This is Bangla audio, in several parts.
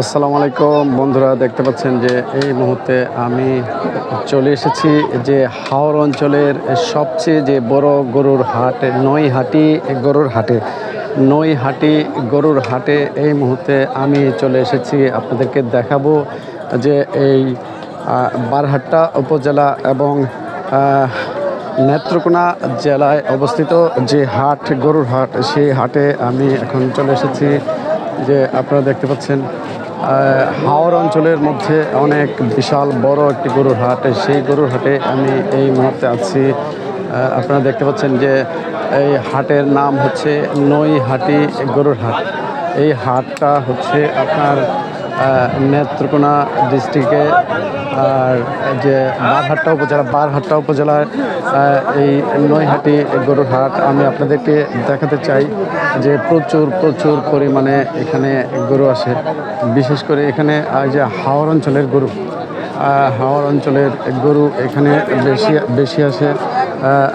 আসসালামু আলাইকুম। বন্ধুরা, দেখতে পাচ্ছেন যে এই মুহূর্তে আমি চলে এসেছি যে হাওর অঞ্চলের সবচেয়ে যে বড় গরুর হাট নৈহাটি গরুর হাটে। নৈহাটি গরুর হাটে এই মুহূর্তে আমি চলে এসেছি। আপনাদেরকে দেখাবো যে এই বারহাট্টা উপজেলা এবং নেত্রকোনা জেলায় অবস্থিত যে হাট, গরুর হাট, সেই হাটে আমি এখন চলে এসেছি। যে আপনারা দেখতে পাচ্ছেন হাওর অঞ্চলের মধ্যে অনেক বিশাল বড় একটি গরুর হাট। সেই গরুর হাটে আমি এই মুহূর্তে আছি। আপনারা দেখতে পাচ্ছেন যে এই হাটের নাম হচ্ছে নৈহাটি গরুর হাট। এই হাটটা হচ্ছে আপনার নেত্রকোনা ডিস্ট্রিক্টে আর যে বারহাট্টা উপজেলা বারহাট্টা উপজেলার এই নৈহাটি গরুর হাট আমি আপনাদেরকে দেখাতে চাই যে প্রচুর প্রচুর পরিমাণে এখানে গরু আসে বিশেষ করে এখানে যে হাওর অঞ্চলের গরু হাওর অঞ্চলের গরু এখানে বেশি বেশি আসে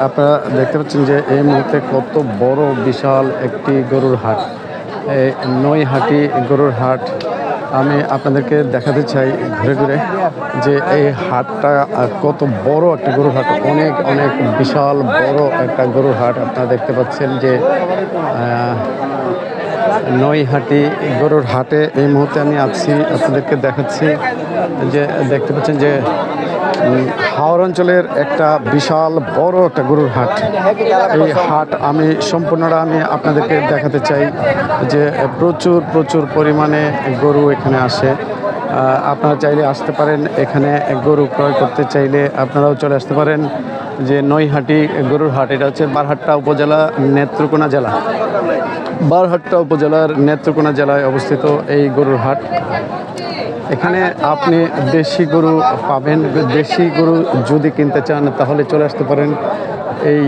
আপনারা দেখতে পাচ্ছেন যে এই মুহূর্তে কত বড় বিশাল একটি গরুর হাট এই নৈহাটি গরুর হাট আমি আপনাদেরকে দেখাতে চাই ঘুরে ঘুরে যে এই হাটটা কত বড় একটা গরুর হাট। অনেক অনেক বিশাল বড় একটা গরুর হাট। আপনারা দেখতে পাচ্ছেন যে নইহাটি গরুর হাটে এই মুহূর্তে আমি আছি। আপনাদেরকে দেখাচ্ছি যে, দেখতে পাচ্ছেন যে হাওর অঞ্চলের একটা বিশাল বড় একটা গরুর হাট। এই হাট আমি, সম্পূর্ণটা আমি আপনাদেরকে দেখাতে চাই যে প্রচুর প্রচুর পরিমাণে গরু এখানে আসে। আপনারা চাইলে আসতে পারেন, এখানে গরু ক্রয় করতে চাইলে আপনারাও চলে আসতে পারেন। যে নৈহাটি গরুর হাট, এটা হচ্ছে বারহাট্টা উপজেলা নেত্রকোনা জেলা। বারহাট্টা উপজেলার নেত্রকোনা জেলায় অবস্থিত এই গরুর হাট। এখানে আপনি দেশি গরু পাবেন। দেশি গরু যদি কিনতে চান, তাহলে চলে আসতে পারেন। এই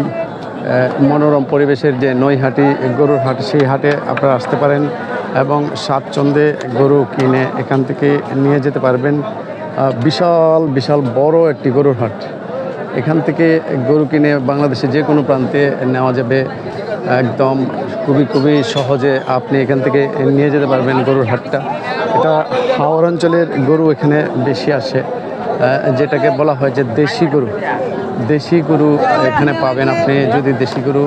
মনোরম পরিবেশের যে নৈহাটি গরুর হাট, সেই হাটে আপনারা আসতে পারেন এবং স্বাচ্ছন্দ্যে গরু কিনে এখান থেকে নিয়ে যেতে পারবেন। বিশাল বিশাল বড় একটি গরুর হাট। এখান থেকে গরু কিনে বাংলাদেশে যে কোনো প্রান্তে নেওয়া যাবে। একদম খুবই খুবই সহজে আপনি এখান থেকে নিয়ে যেতে পারবেন গরুর হাটটা। এটা হাওড় অঞ্চলের গরু এখানে বেশি আসে। যেটাকে বলা হয় যে দেশি গরু। দেশি গরু এখানে পাবেন আপনি। যদি দেশি গরু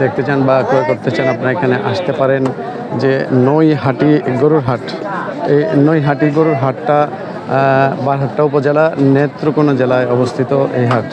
দেখতে চান বা ক্রয় করতে চান, আপনারা এখানে আসতে পারেন। যে নৈহাটি গরুর হাট। এই নৈহাটি গরুর হাটটা বারহাট্টা উপজেলা নেত্রকোনা জেলায় অবস্থিত এই হাট।